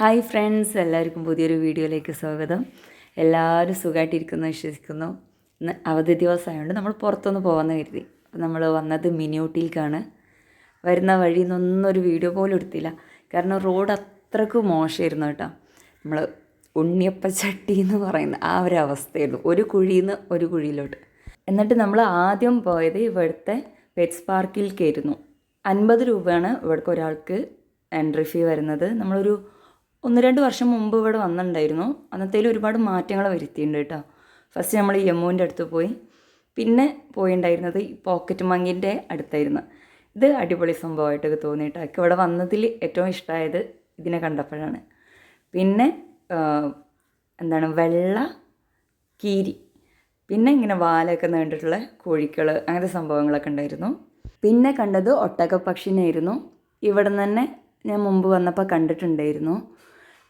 Hi friends എല്ലാവർക്കും പുതിയൊരു വീഡിയോയിലേക്ക് സ്വാഗതം. എല്ലാവരും സുഖമായിട്ടിരിക്കുന്നു വിശ്വസിക്കുന്നു. ഇന്ന് അവധി ദിവസമായതുകൊണ്ട് നമ്മൾ പുറത്തൊന്ന് പോകാമെന്ന് കരുതി. നമ്മൾ വന്നത് മിനിയൂട്ടിയിലേക്കാണ് വരുന്ന വഴിയിൽ നിന്നൊന്നും ഒരു വീഡിയോ പോലും എടുത്തില്ല. കാരണം റോഡ് അത്രയ്ക്ക് മോശമായിരുന്നു കേട്ടോ. നമ്മൾ ഉണ്ണിയപ്പച്ചട്ടി എന്ന് പറയുന്ന ആ ഒരു ഒരു കുഴിയിൽ നിന്ന് ഒരു കുഴിയിലോട്ട്. എന്നിട്ട് നമ്മൾ ആദ്യം പോയത് ഇവിടുത്തെ പെറ്റ്സ് പാർക്കിലേക്കായിരുന്നു അൻപത് രൂപയാണ് ഇവിടേക്ക് ഒരാൾക്ക് എൻട്രി ഫീ വരുന്നത്. നമ്മളൊരു ഒന്ന് രണ്ട് വർഷം മുമ്പ് ഇവിടെ വന്നിട്ടുണ്ടായിരുന്നു. അന്നത്തേൽ ഒരുപാട് മാറ്റങ്ങൾ വരുത്തിയിട്ടുണ്ട് കേട്ടോ. ഫസ്റ്റ് നമ്മൾ യമ്മുവിന്റെ അടുത്ത് പോയി. പിന്നെ പോയിണ്ടായിരുന്നത് ഈ പോക്കറ്റ് മങ്ങിന്റെ അടുത്തായിരുന്നു. ഇത് അടിപൊളി സംഭവമായിട്ടൊക്കെ തോന്നി കേട്ടോ. എനിക്ക് ഇവിടെ വന്നതിൽ ഏറ്റവും ഇഷ്ടമായത് ഇതിനെ കണ്ടപ്പോഴാണ്. പിന്നെ എന്താണ് വെള്ള കീരി. പിന്നെ ഇങ്ങനെ വാലൊക്കെ നീണ്ടിട്ടുള്ള കോഴിക്കൾ അങ്ങനത്തെ സംഭവങ്ങളൊക്കെ ഉണ്ടായിരുന്നു. പിന്നെ കണ്ടത് ഒട്ടക പക്ഷിനെയായിരുന്നു ഇവിടെ നിന്ന് തന്നെ ഞാൻ മുമ്പ് വന്നപ്പോൾ കണ്ടിട്ടുണ്ടായിരുന്നു.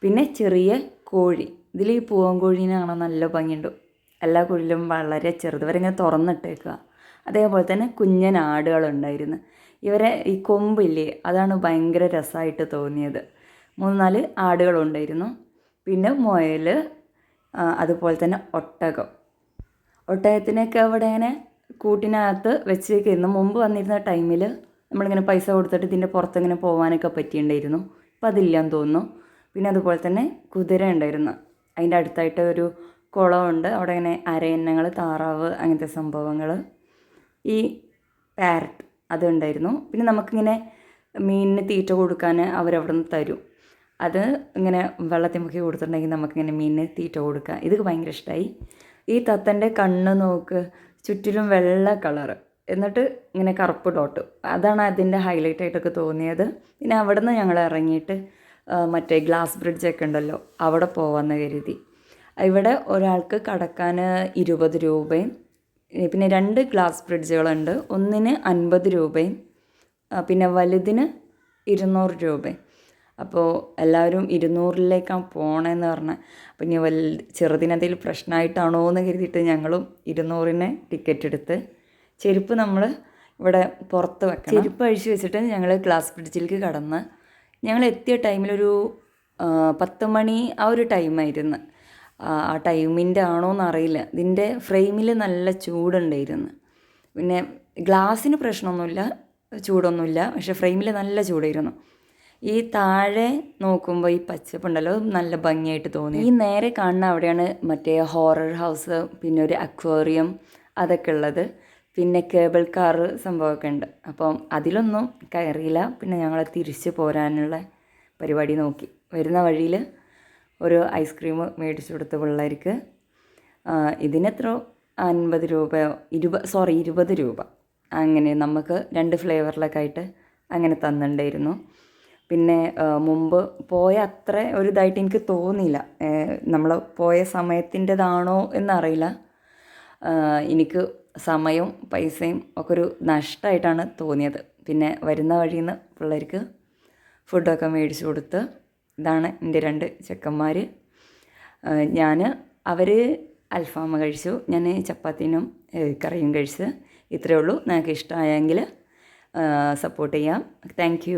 പിന്നെ ചെറിയ കോഴി. ഇതിൽ ഈ പൂവൻ കോഴീനെ കാണാൻ നല്ല ഭംഗിയുണ്ട്. എല്ലാ കുഴിലും വളരെ ചെറുത്. ഇവരിങ്ങനെ തുറന്നിട്ടേക്കുക അതേപോലെ തന്നെ കുഞ്ഞൻ ആടുകളുണ്ടായിരുന്നു. ഇവരെ ഈ കൊമ്പില്ലേ അതാണ് ഭയങ്കര രസമായിട്ട് തോന്നിയത്. മൂന്ന് നാല് ആടുകളുണ്ടായിരുന്നു. പിന്നെ മുയൽ അതുപോലെ തന്നെ ഒട്ടകം. ഒട്ടകത്തിനൊക്കെ അവിടെ ഇങ്ങനെ കൂട്ടിനകത്ത് വെച്ചേക്കായിരുന്നു മുമ്പ് വന്നിരുന്ന ടൈമിൽ നമ്മളിങ്ങനെ പൈസ കൊടുത്തിട്ട് ഇതിന്റെ പുറത്തിങ്ങനെ പോകാനൊക്കെ പറ്റിയിട്ടുണ്ടായിരുന്നു. അപ്പം അതില്ലാന്ന് തോന്നുന്നു. പിന്നെ അതുപോലെ തന്നെ കുതിര ഉണ്ടായിരുന്നു. അതിന്റെ അടുത്തായിട്ട് ഒരു കുളമുണ്ട്. അവിടെ ഇങ്ങനെ അരയന്നങ്ങൾ താറാവ് അങ്ങനത്തെ സംഭവങ്ങൾ. ഈ പാരറ്റ് അതുണ്ടായിരുന്നു. പിന്നെ നമുക്കിങ്ങനെ മീനിന് തീറ്റ കൊടുക്കാൻ അവരവിടെ നിന്ന് തരും. അത് ഇങ്ങനെ വെള്ളത്തിൽ മുക്കി കൊടുത്തിട്ടുണ്ടെങ്കിൽ നമുക്കിങ്ങനെ മീനിന് തീറ്റ കൊടുക്കാം. ഇത് ഭയങ്കര ഇഷ്ടമായി. ഈ തത്തന്റെ കണ്ണ് നോക്ക് ചുറ്റിലും വെള്ള കളറ്. എന്നിട്ട് ഇങ്ങനെ കറുപ്പ് ഡോട്ട് അതാണ് അതിന്റെ ഹൈലൈറ്റ് ആയിട്ടൊക്കെ തോന്നിയത്. പിന്നെ അവിടെ നിന്ന് ഞങ്ങൾ ഇറങ്ങിയിട്ട് മറ്റേ ഗ്ലാസ് ബ്രിഡ്ജൊക്കെ ഉണ്ടല്ലോ അവിടെ പോവാമെന്ന് കരുതി. ഇവിടെ ഒരാൾക്ക് കടക്കാൻ ഇരുപത് രൂപയും പിന്നെ രണ്ട് ഗ്ലാസ് ബ്രിഡ്ജുകളുണ്ട് ഒന്നിന് അൻപത് രൂപയും പിന്നെ വലുതിന് ഇരുന്നൂറ് രൂപയും. അപ്പോൾ എല്ലാവരും ഇരുന്നൂറിലേക്കാണ് പോണേന്ന് പറഞ്ഞാൽ അപ്പം ഇനി വൽ ചെറുതിനെന്തെങ്കിലും പ്രശ്നമായിട്ടാണോ എന്ന് കരുതിയിട്ട് ഞങ്ങളും ഇരുന്നൂറിന് ടിക്കറ്റ് എടുത്ത് ചെരുപ്പ് നമ്മൾ ഇവിടെ പുറത്ത് വെക്കണം. ചെരുപ്പ് അഴിച്ച് വെച്ചിട്ട് ഞങ്ങൾ ഗ്ലാസ് ബ്രിഡ്ജിലേക്ക് കടന്ന് ഞങ്ങൾ എത്തിയ ടൈമിലൊരു പത്ത് മണി ആ ഒരു ടൈമായിരുന്നു. ആ ആ ടൈമിന്റെ ആണോന്ന് അറിയില്ല ഇതിന്റെ ഫ്രെയിമിൽ നല്ല ചൂടുണ്ടായിരുന്നു. പിന്നെ ഗ്ലാസ്സിന് പ്രശ്നമൊന്നുമില്ല ചൂടൊന്നുമില്ല പക്ഷേ ഫ്രെയിമിൽ നല്ല ചൂടായിരുന്നു. ഈ താഴെ നോക്കുമ്പോൾ ഈ പച്ചപ്പുണ്ടല്ലോ നല്ല ഭംഗിയായിട്ട് തോന്നി. ഈ നേരെ കാണുന്ന അവിടെയാണ് മറ്റേ ഹോറർ ഹൗസ് പിന്നെ ഒരു അക്വേറിയം അതൊക്കെ ഉള്ളത്. പിന്നെ കേബിൾ കാറ് സംഭവമൊക്കെ ഉണ്ട്. അപ്പം അതിലൊന്നും കയറിയില്ല. പിന്നെ ഞങ്ങൾ തിരിച്ച് പോരാനുള്ള പരിപാടി നോക്കി. വരുന്ന വഴിയിൽ ഒരു ഐസ്ക്രീം മേടിച്ചു കൊടുത്ത പിള്ളേർക്ക് ഇതിനെത്ര? അൻപത് രൂപയോ ഇരുപത് സോറി ഇരുപത് രൂപ. അങ്ങനെ നമുക്ക് രണ്ട് ഫ്ലേവറിലൊക്കെ ആയിട്ട് അങ്ങനെ തന്നിട്ടുണ്ടായിരുന്നു. പിന്നെ മുമ്പ് പോയ അത്ര ഒരു ഇതായിട്ട് എനിക്ക് തോന്നിയില്ല. നമ്മൾ പോയ സമയത്തിന്റെതാണോ എന്നറിയില്ല. എനിക്ക് സമയവും പൈസയും ഒക്കെ ഒരു നഷ്ടമായിട്ടാണ് തോന്നിയത്. പിന്നെ വരുന്ന വഴിയിൽ നിന്ന് പിള്ളേർക്ക് ഫുഡൊക്കെ മേടിച്ചു കൊടുത്ത് ഇതാണ് എന്റെ രണ്ട് ചെക്കന്മാർ ഞാൻ അവർ അൽഫാമ കഴിച്ചു ഞാൻ ചപ്പാത്തിനും കറിയും കഴിച്ച്. ഇത്രയേ ഉള്ളൂ. നിങ്ങൾക്ക് ഇഷ്ടമായെങ്കിൽ സപ്പോർട്ട് ചെയ്യാം. താങ്ക്